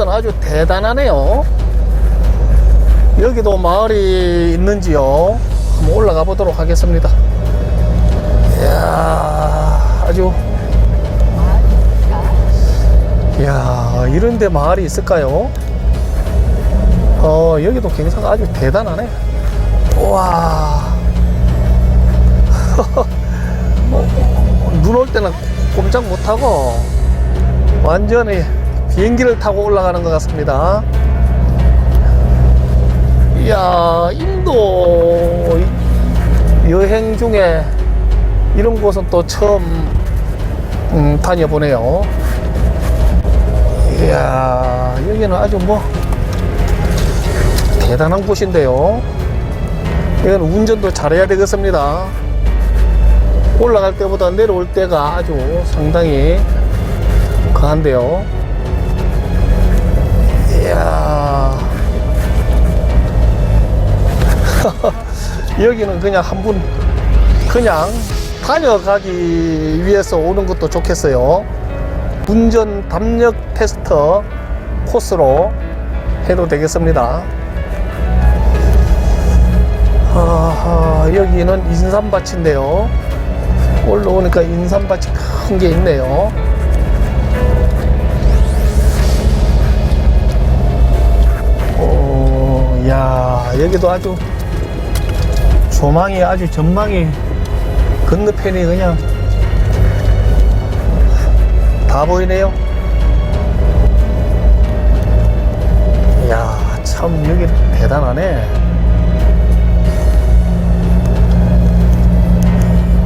이곳은 아주 대단하네요. 여기도 마을이 있는지요? 한번 올라가 보도록 하겠습니다. 이야, 아주. 이야, 이런데 마을이 있을까요? 어, 여기도 경사가 아주 대단하네. 우와. 눈 올 때는 꼼짝 못하고 완전히 비행기를 타고 올라가는 것 같습니다. 이야, 인도 여행 중에 이런 곳은 또 처음 음, 다녀보네요. 이야, 여기는 아주 뭐 대단한 곳인데요. 이건 운전도 잘해야 되겠습니다. 올라갈 때보다 내려올 때가 아주 상당히 강한데요. 여기는 그냥 한 분 그냥 다녀가기 위해서 오는 것도 좋겠어요. 운전 담력 테스터 코스로 해도 되겠습니다. 아하, 여기는 인삼밭인데요. 올라오니까 인삼밭이 큰 게 있네요. 오, 야, 여기도 아주 조망이 아주 전망이 건너편이 그냥 다 보이네요. 이야, 참 여기 대단하네.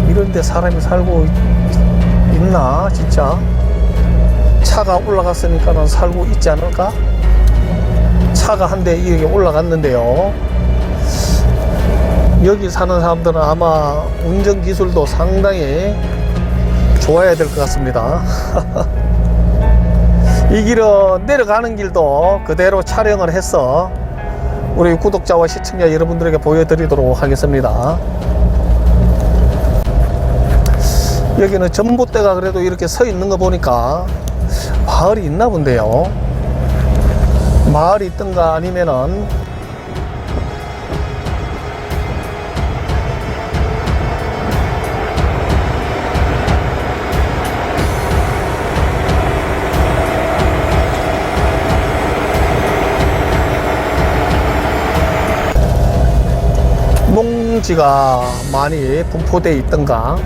이런데 사람이 살고 있- 있나 진짜 차가 올라갔으니까는 살고 있지 않을까? 차가 한 대 이렇게 올라갔는데요. 여기 사는 사람들은 아마 운전 기술도 상당히 좋아야 될 것 같습니다. 이 길은 내려가는 길도 그대로 촬영을 해서 우리 구독자와 시청자 여러분들에게 보여드리도록 하겠습니다. 여기는 전봇대가 그래도 이렇게 서 있는 거 보니까 마을이 있나 본데요. 마을이 있던가 아니면은 농지가 많이 분포되어 있던가?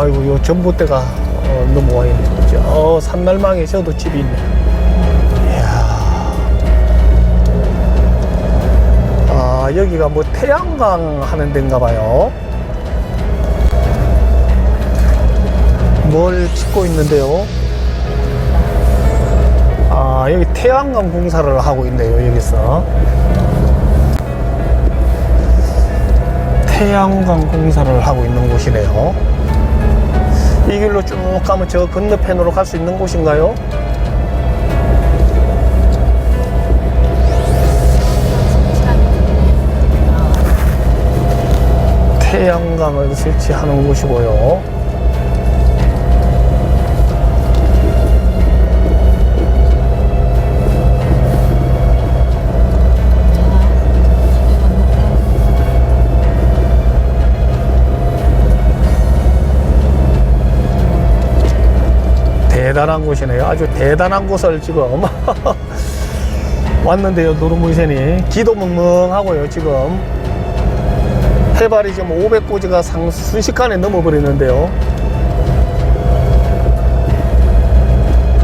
아이고 요 전봇대가 어, 넘어와 있네. 저 산날망에 저도 집이 있네 아 여기가 뭐 태양광 하는 데인가 봐요. 뭘 짓고 있는데요? 아 여기 태양광 공사를 하고 있네요 여기서. 태양광 공사를 하고 있는 곳이네요. 이 길로 쭉 가면 저 건너편으로 갈 수 있는 곳인가요? 태양광을 설치하는 곳이고요. 대단한 곳이네요. 아주 대단한 곳을 지금 왔는데요. 노르문센이 기도 멍멍하고요. 지금 해발이 지금 500고지가 상 순식간에 넘어버리는데요.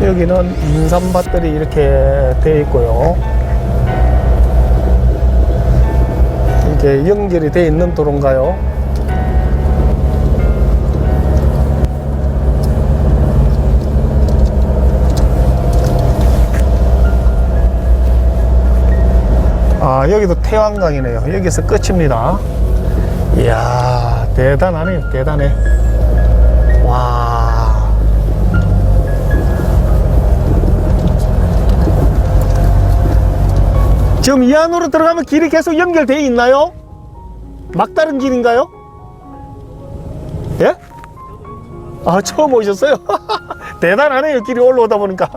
여기는 인삼밭들이 이렇게 되어 있고요. 이게 연결이 되어 있는 도로인가요? 아, 여기도 태왕강이네요. 여기서 끝입니다. 이야, 대단하네요, 대단해. 와. 지금 이 안으로 들어가면 길이 계속 연결되어 있나요? 막다른 길인가요? 예? 아, 처음 오셨어요? 대단하네요, 길이 올라오다 보니까.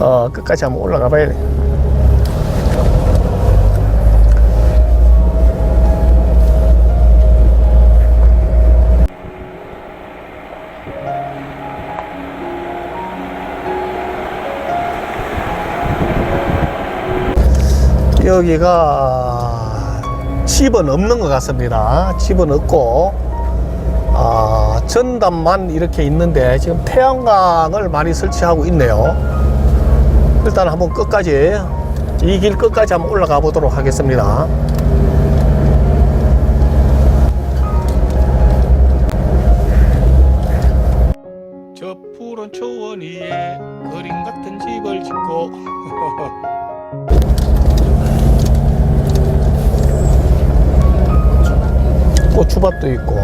어, 끝까지 한번 올라가 봐야 돼. 여기가 집은 없는 것 같습니다. 집은 없고 아, 전담만 이렇게 있는데 지금 태양광을 많이 설치하고 있네요. 일단 한번 끝까지 이 길 끝까지 한번 올라가 보도록 하겠습니다. 저 푸른 초원 위에 그림 같은 집을 짓고 고추밭도 있고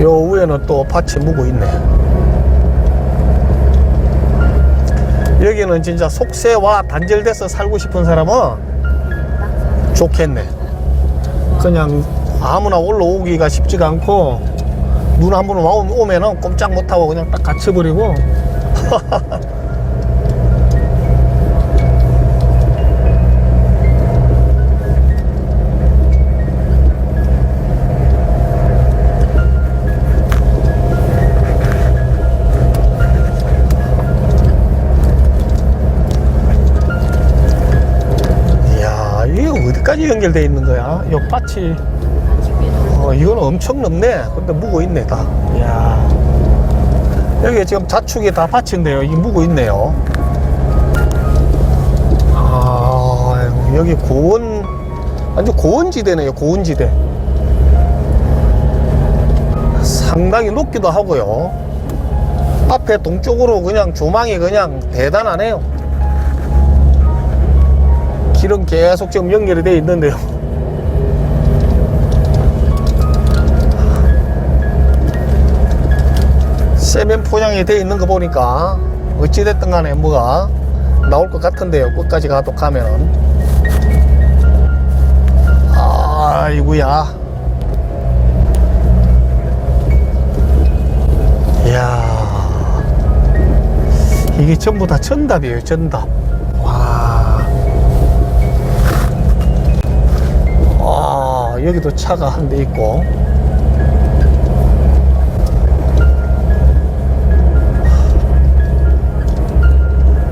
요 위에는 또 밭이 묵어 있네. 여기는 진짜 속세와 단절돼서 살고 싶은 사람은 좋겠네. 그냥 아무나 올라오기가 쉽지가 않고 눈 한 번 오면은 꼼짝 못하고 그냥 딱 갇혀버리고 어디까지 연결돼 있는 거야. 요 밭이. 어 이거는 엄청 넓네. 근데 묵어 있네 다. 이야. 여기 지금 자축이 다 밭인데요. 이게 묵어 있네요. 아 여기 고원 완전 고원지대네요 고원지대. 상당히 높기도 하고요. 앞에 동쪽으로 그냥 조망이 그냥 대단하네요 길은 계속 지금 연결이 되어 있는데요. 세면 포장이 되어 있는 거 보니까 어찌됐든 간에 뭐가 나올 것 같은데요. 끝까지 가도 가면은. 아이구야. 이야. 이게 전부 다 전답이에요, 전답. 여기도 차가 한 대 있고.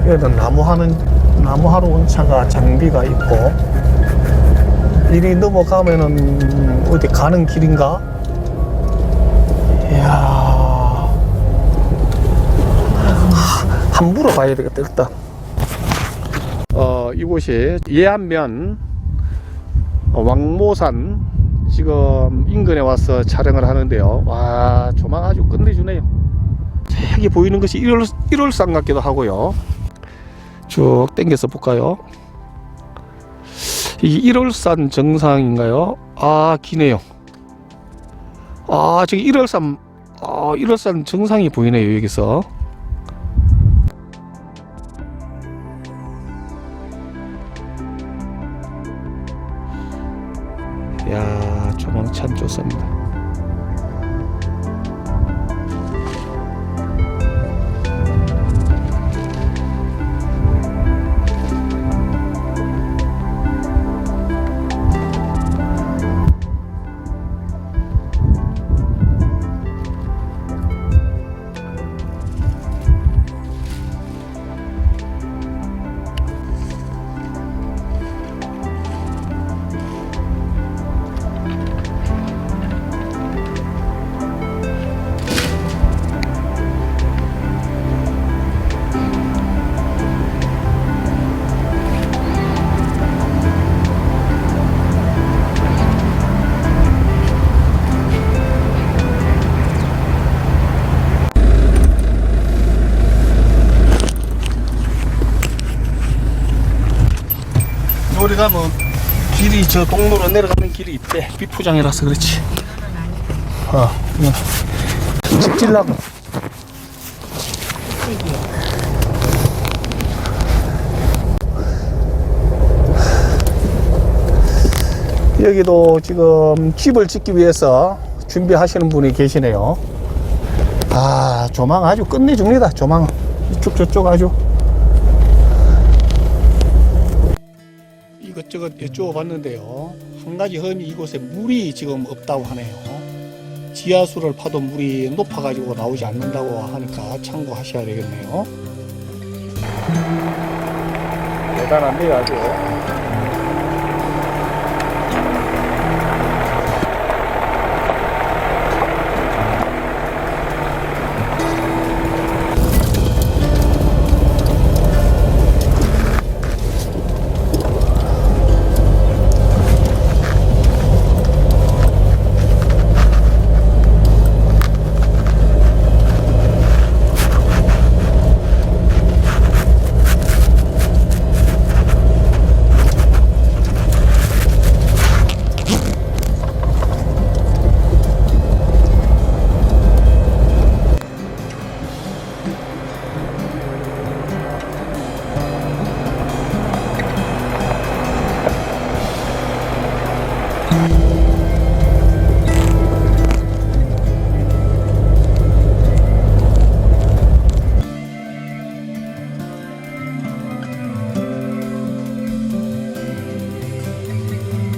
여기는 나무 하는, 나무 하러 온 차가 장비가 있고. 이리 넘어가면은 어디 가는 길인가? 이야. 하, 한 물어봐야 되겠다, 일단. 어, 이곳이 예안면 어, 왕모산 지금 인근에 와서 촬영을 하는데요. 와 조망 아주 끝내주네요. 저기 보이는 것이 1월, 1월산 같기도 하고요. 쭉 당겨서 볼까요? 이 1월산 정상인가요? 아 기네요. 아 저기 1월산 아 1월산 정상이 보이네요 여기서. 뭐 길이 저 동로로 내려가는 길이 있대. 비포장이라서 그렇지. 어, 이거 집질라고. 여기도 지금 집을 짓기 위해서 준비하시는 분이 계시네요. 아, 조망 아주 끝내줍니다. 조망. 이쪽 저쪽 아주. 이것저것 여쭈어 봤는데요. 한 가지 흠이 이곳에 물이 지금 없다고 하네요. 지하수를 파도 물이 높아가지고 나오지 않는다고 하니까 참고하셔야 되겠네요. 대단한데요, 아주.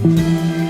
Música